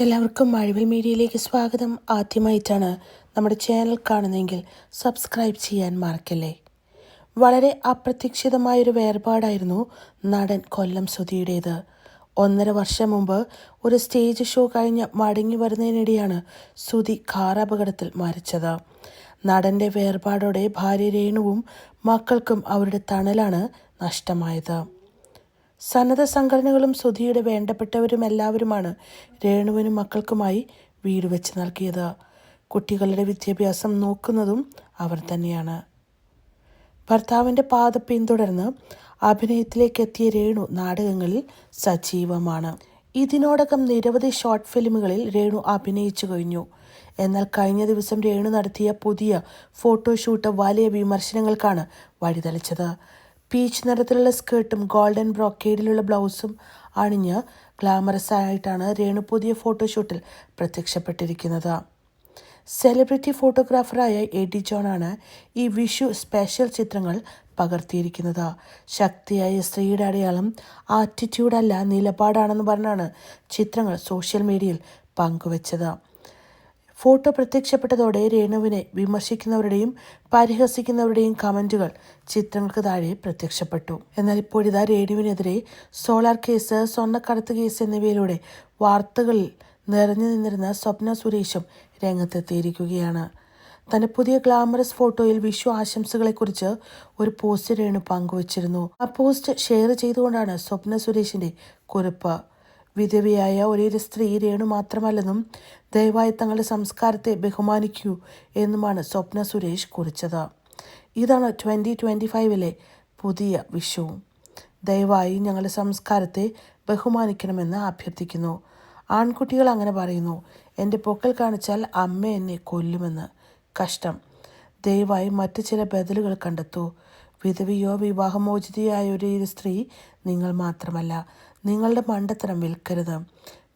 എല്ലാവർക്കും മഴവിൽ മീഡിയയിലേക്ക് സ്വാഗതം. ആദ്യമായിട്ടാണ് നമ്മുടെ ചാനൽ കാണുന്നതെങ്കിൽ സബ്സ്ക്രൈബ് ചെയ്യാൻ മറക്കല്ലേ. വളരെ അപ്രതീക്ഷിതമായൊരു വേർപാടായിരുന്നു നടൻ കൊല്ലം സുധിയുടേത്. ഒന്നര വർഷം മുമ്പ് ഒരു സ്റ്റേജ് ഷോ കഴിഞ്ഞ് മടങ്ങി വരുന്നതിനിടെയാണ് സുധി കാർ അപകടത്തിൽ മരിച്ചത്. നടന്റെ വേർപാടോടെ ഭാര്യ രേണുവും മക്കൾക്കും അവരുടെ തണലാണ് നഷ്ടമായത്. സന്നദ്ധ സംഘടനകളും സുധിയുടെ വേണ്ടപ്പെട്ടവരും എല്ലാവരുമാണ് രേണുവിനും മക്കൾക്കുമായി വീട് വെച്ച് നൽകിയത്. കുട്ടികളുടെ വിദ്യാഭ്യാസം നോക്കുന്നതും അവർ തന്നെയാണ്. ഭർത്താവിന്റെ പാത പിന്തുടർന്ന് അഭിനയത്തിലേക്ക് എത്തിയ രേണു നാടകങ്ങളിൽ സജീവമാണ്. ഇതിനോടകം നിരവധി ഷോർട്ട് ഫിലിമുകളിൽ രേണു അഭിനയിച്ചു കഴിഞ്ഞു. എന്നാൽ കഴിഞ്ഞ ദിവസം രേണു നടത്തിയ പുതിയ ഫോട്ടോഷൂട്ട് വലിയ വിമർശനങ്ങൾക്കാണ് വഴിതെളിച്ചത്. പീച്ച് നിറത്തിലുള്ള സ്കേർട്ടും ഗോൾഡൻ ബ്രോക്കേഡിലുള്ള ബ്ലൗസും അണിഞ്ഞ് ഗ്ലാമറസ് ആയിട്ടാണ് രേണു പുതിയ ഫോട്ടോഷൂട്ടിൽ പ്രത്യക്ഷപ്പെട്ടിരിക്കുന്നത്. സെലിബ്രിറ്റി ഫോട്ടോഗ്രാഫറായ എഡി ജോണാണ് ഈ വിഷു സ്പെഷ്യൽ ചിത്രങ്ങൾ പകർത്തിയിരിക്കുന്നത്. ശക്തിയായ സ്ത്രീയുടെ അടയാളം ആറ്റിറ്റ്യൂഡല്ല നിലപാടാണെന്ന് പറഞ്ഞാണ് ചിത്രങ്ങൾ സോഷ്യൽ മീഡിയയിൽ പങ്കുവച്ചത്. ഫോട്ടോ പ്രത്യക്ഷപ്പെട്ടതോടെ രേണുവിനെ വിമർശിക്കുന്നവരുടെയും പരിഹസിക്കുന്നവരുടെയും കമന്റുകൾ ചിത്രങ്ങൾക്ക് താഴെ പ്രത്യക്ഷപ്പെട്ടു. എന്നാൽ ഇപ്പോഴിതാ രേണുവിനെതിരെ സോളാർ കേസ് സ്വർണക്കടത്ത് കേസ് എന്നിവയിലൂടെ വാർത്തകളിൽ നിറഞ്ഞു നിന്നിരുന്ന സ്വപ്ന സുരേഷും രംഗത്തെത്തിയിരിക്കുകയാണ്. തന്റെ പുതിയ ഗ്ലാമറസ് ഫോട്ടോയിൽ വിഷു ആശംസകളെക്കുറിച്ച് ഒരു പോസ്റ്റ് രേണു പങ്കുവച്ചിരുന്നു. ആ പോസ്റ്റ് ഷെയർ ചെയ്തുകൊണ്ടാണ് സ്വപ്ന സുരേഷിന്റെ കുറിപ്പ്. വിധവയായ ഒരേ സ്ത്രീ രേണു മാത്രമല്ലെന്നും ദയവായി തങ്ങളുടെ സംസ്കാരത്തെ ബഹുമാനിക്കൂ എന്നുമാണ് സ്വപ്ന സുരേഷ് കുറിച്ചത്. ഇതാണ് ട്വന്റി ട്വന്റി ഫൈവിലെ പുതിയ വിഷുവും ദയവായി ഞങ്ങളുടെ സംസ്കാരത്തെ ബഹുമാനിക്കണമെന്ന് അഭ്യർത്ഥിക്കുന്നു. ആൺകുട്ടികൾ അങ്ങനെ പറയുന്നു എന്റെ പൊക്കൽ കാണിച്ചാൽ അമ്മ എന്നെ കൊല്ലുമെന്ന്. കഷ്ടം. ദയവായി മറ്റു ചില ബദലുകൾ കണ്ടെത്തൂ. വിധവിയോ വിവാഹമോചിതയായ ഒരു സ്ത്രീ നിങ്ങൾ മാത്രമല്ല നിങ്ങളുടെ മണ്ടത്തരം വിൽക്കരുത്.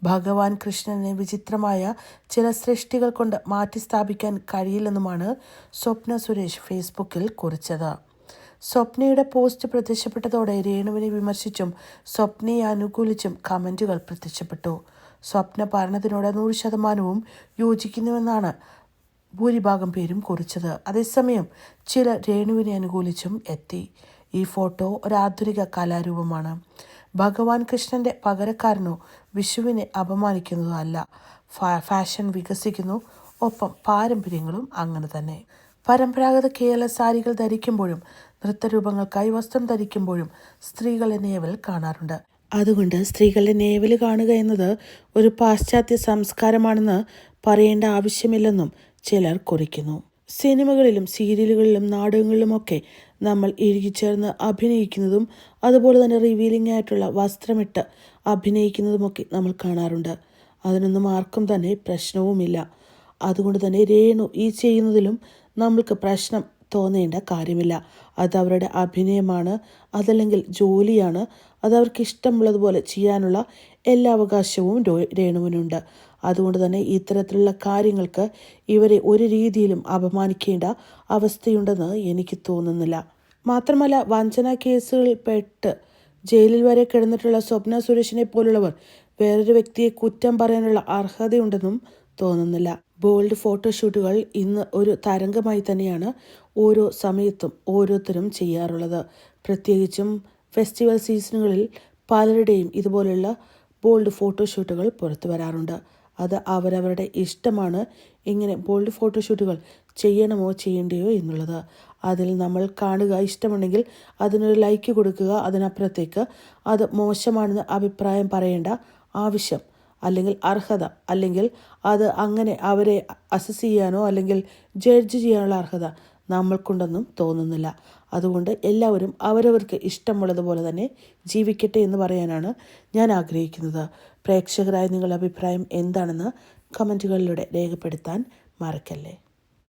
ഭഗവാൻ കൃഷ്ണനെ വിചിത്രമായ ചില സൃഷ്ടികൾ കൊണ്ട് മാറ്റിസ്ഥാപിക്കാൻ കഴിയില്ലെന്നുമാണ് സ്വപ്ന സുരേഷ് ഫേസ്ബുക്കിൽ കുറിച്ചത്. സ്വപ്നയുടെ പോസ്റ്റ് പ്രത്യക്ഷപ്പെട്ടതോടെ രേണുവിനെ വിമർശിച്ചും സ്വപ്നയെ അനുകൂലിച്ചും കമന്റുകൾ പ്രത്യക്ഷപ്പെട്ടു. സ്വപ്ന പറഞ്ഞതിനോട് നൂറ് ശതമാനവും യോജിക്കുന്നുവെന്നാണ് ഭൂരിഭാഗം പേരും കുറിച്ചത്. അതേസമയം ചില രേണുവിനെ അനുകൂലിച്ചും എത്തി. ഈ ഫോട്ടോ ഒരു ആധുനിക കലാരൂപമാണ്. ഭഗവാൻ കൃഷ്ണന്റെ പകരക്കാരനോ വിഷുവിനെ അപമാനിക്കുന്നതോ അല്ല ഫാഷൻ വികസിക്കുന്നു. ഒപ്പം പാരമ്പര്യങ്ങളും അങ്ങനെ തന്നെ. പരമ്പരാഗത കേരള സാരികൾ ധരിക്കുമ്പോഴും നൃത്തരൂപങ്ങൾക്കായി വസ്ത്രം ധരിക്കുമ്പോഴും സ്ത്രീകളെ നേവൽ കാണാറുണ്ട്. അതുകൊണ്ട് സ്ത്രീകളുടെ നേവൽ കാണുക എന്നത് ഒരു പാശ്ചാത്യ സംസ്കാരമാണെന്ന് പറയേണ്ട ആവശ്യമില്ലെന്നും ചിലർ കുറിക്കുന്നു. സിനിമകളിലും സീരിയലുകളിലും നാടകങ്ങളിലുമൊക്കെ നമ്മൾ ഇഴുകിച്ചേർന്ന് അഭിനയിക്കുന്നതും അതുപോലെ തന്നെ റിവീലിംഗ് ആയിട്ടുള്ള വസ്ത്രമിട്ട് അഭിനയിക്കുന്നതുമൊക്കെ നമ്മൾ കാണാറുണ്ട്. അതിനൊന്നും ആർക്കും തന്നെ പ്രശ്നവുമില്ല. അതുകൊണ്ട് തന്നെ രേണു ഈ ചെയ്യുന്നതിലും നമ്മൾക്ക് പ്രശ്നം തോന്നേണ്ട കാര്യമില്ല. അത് അവരുടെ അഭിനയമാണ് അതല്ലെങ്കിൽ ജോലിയാണ്. അത് അവർക്ക് ഇഷ്ടമുള്ളതുപോലെ ചെയ്യാനുള്ള എല്ലാ അവകാശവും രേണുവിനുണ്ട്. അതുകൊണ്ട് തന്നെ ഇത്തരത്തിലുള്ള കാര്യങ്ങൾക്ക് ഇവരെ ഒരു രീതിയിലും അപമാനിക്കേണ്ട അവസ്ഥയുണ്ടെന്ന് എനിക്ക് തോന്നുന്നില്ല. മാത്രമല്ല വഞ്ചന കേസുകളിൽ പെട്ട് ജയിലിൽ വരെ കിടന്നിട്ടുള്ള സ്വപ്ന സുരേഷിനെ പോലുള്ളവർ വേറൊരു വ്യക്തിയെ കുറ്റം പറയാനുള്ള അർഹതയുണ്ടെന്നും തോന്നുന്നില്ല. ബോൾഡ് ഫോട്ടോഷൂട്ടുകൾ ഇന്ന് ഒരു തരംഗമായി തന്നെയാണ് ഓരോ സമയത്തും ഓരോരുത്തരും ചെയ്യാറുള്ളത്. പ്രത്യേകിച്ചും ഫെസ്റ്റിവൽ സീസണുകളിൽ പലരുടെയും ഇതുപോലുള്ള ബോൾഡ് ഫോട്ടോഷൂട്ടുകൾ പുറത്തു വരാറുണ്ട്. അത് അവരവരുടെ ഇഷ്ടമാണ്. ഇങ്ങനെ ബോൾഡ് ഫോട്ടോഷൂട്ടുകൾ ചെയ്യണമോ ചെയ്യണ്ടയോ എന്നുള്ളത്. അതിൽ നമ്മൾ കാണുക ഇഷ്ടമുണ്ടെങ്കിൽ അതിനൊരു ലൈക്ക് കൊടുക്കുക അതിനപ്പുറത്തേക്ക്. അത് മോശമാണെന്ന് അഭിപ്രായം പറയേണ്ട ആവശ്യം അല്ലെങ്കിൽ അർഹത അല്ലെങ്കിൽ അത് അങ്ങനെ അവരെ അസസ് ചെയ്യാനോ അല്ലെങ്കിൽ ജഡ്ജ് ചെയ്യാനുള്ള അർഹത നമ്മൾക്കുണ്ടെന്നും തോന്നുന്നില്ല. അതുകൊണ്ട് എല്ലാവരും അവരവർക്ക് ഇഷ്ടമുള്ളതുപോലെ തന്നെ ജീവിക്കട്ടെ എന്ന് പറയാനാണ് ഞാൻ ആഗ്രഹിക്കുന്നത്. പ്രേക്ഷകരായ നിങ്ങളുടെ അഭിപ്രായം എന്താണെന്ന് കമന്റുകളിലൂടെ രേഖപ്പെടുത്താൻ മറക്കല്ലേ?